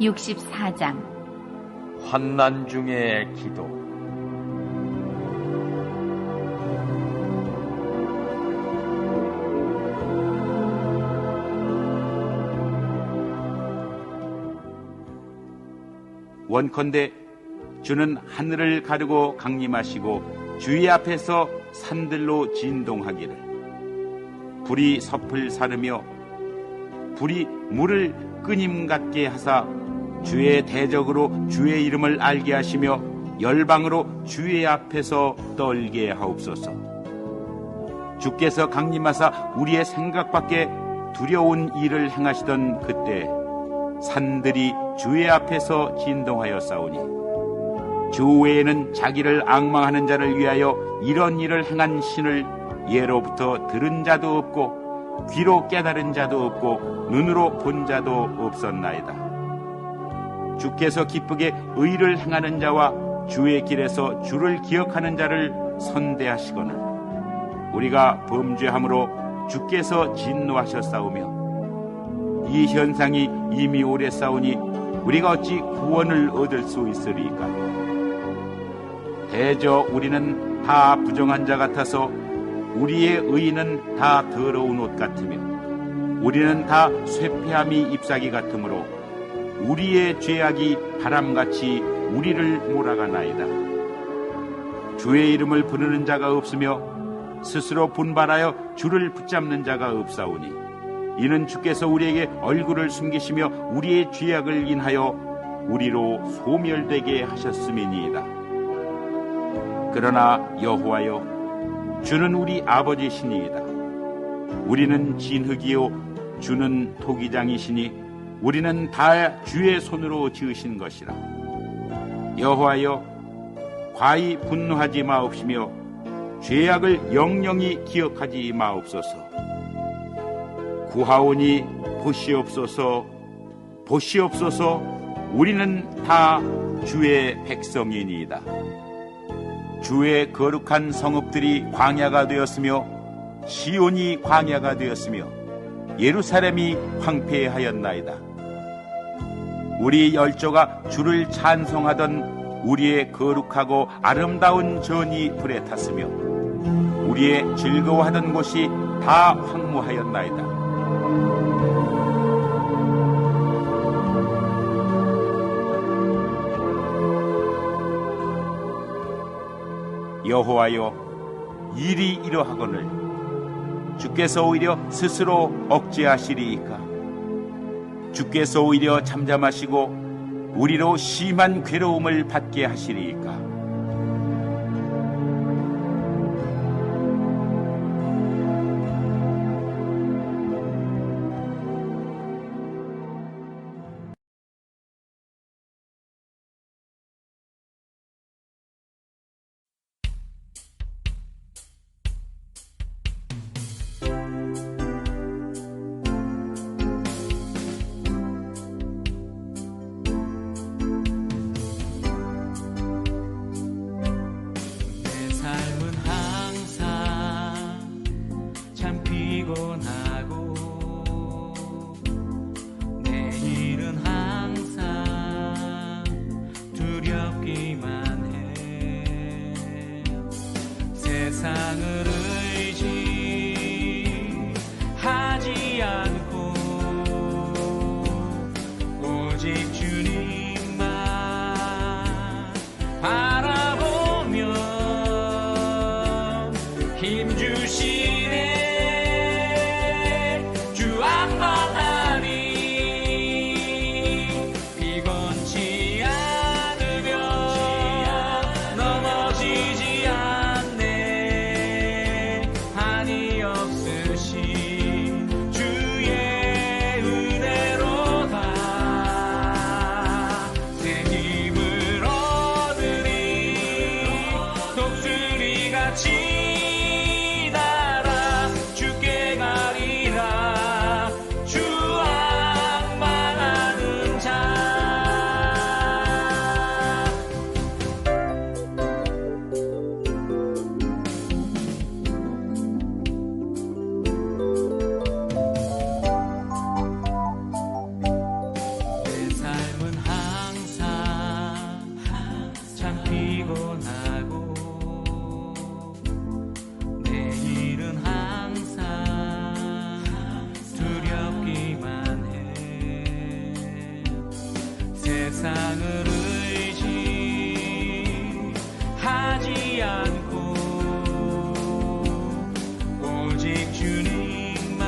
64장. 환난 중의 기도. 원컨대 주는 하늘을 가르고 강림하시고 주의 앞에서 산들로 진동하기를. 불이 섭을 사르며 불이 물을 끄님 같게 하사 주의 대적으로 주의 이름을 알게 하시며 열방으로 주의 앞에서 떨게 하옵소서 주께서 강림하사 우리의 생각밖에 두려운 일을 행하시던 그때 산들이 주의 앞에서 진동하여 싸우니 주 외에는 자기를 악망하는 자를 위하여 이런 일을 행한 신을 예로부터 들은 자도 없고 귀로 깨달은 자도 없고 눈으로 본 자도 없었나이다. 주께서 기쁘게 의를 행하는 자와 주의 길에서 주를 기억하는 자를 선대하시거늘 우리가 범죄함으로 주께서 진노하셨사오며 이 현상이 이미 오래 싸우니 우리가 어찌 구원을 얻을 수 있으리까? 대저 우리는 다 부정한 자 같아서 우리의 의는 다 더러운 옷 같으며 우리는 다 쇠폐함이 잎사귀 같으므로 우리의 죄악이 바람같이 우리를 몰아가나이다. 주의 이름을 부르는 자가 없으며 스스로 분발하여 주를 붙잡는 자가 없사오니 이는 주께서 우리에게 얼굴을 숨기시며 우리의 죄악을 인하여 우리로 소멸되게 하셨음이니이다. 그러나 여호와여 주는 우리 아버지시니이다. 우리는 진흙이요 주는 토기장이시니 우리는 다 주의 손으로 지으신 것이라. 여호와여 과히 분노하지 마옵시며 죄악을 영영히 기억하지 마옵소서. 구하오니 보시옵소서 보시옵소서 우리는 다 주의 백성이니이다. 주의 거룩한 성읍들이 광야가 되었으며 시온이 광야가 되었으며 예루살렘이 황폐하였나이다. 우리 열조가 주를 찬송하던 우리의 거룩하고 아름다운 전이 불에 탔으며 우리의 즐거워하던 곳이 다 황무하였나이다. 여호와여 일이 이러하거늘 주께서 오히려 스스로 억제하시리이까? 주께서 오히려 잠잠하시고 우리로 심한 괴로움을 받게 하시리이까 세상을 세상을 의지하지 않고 오직 주님만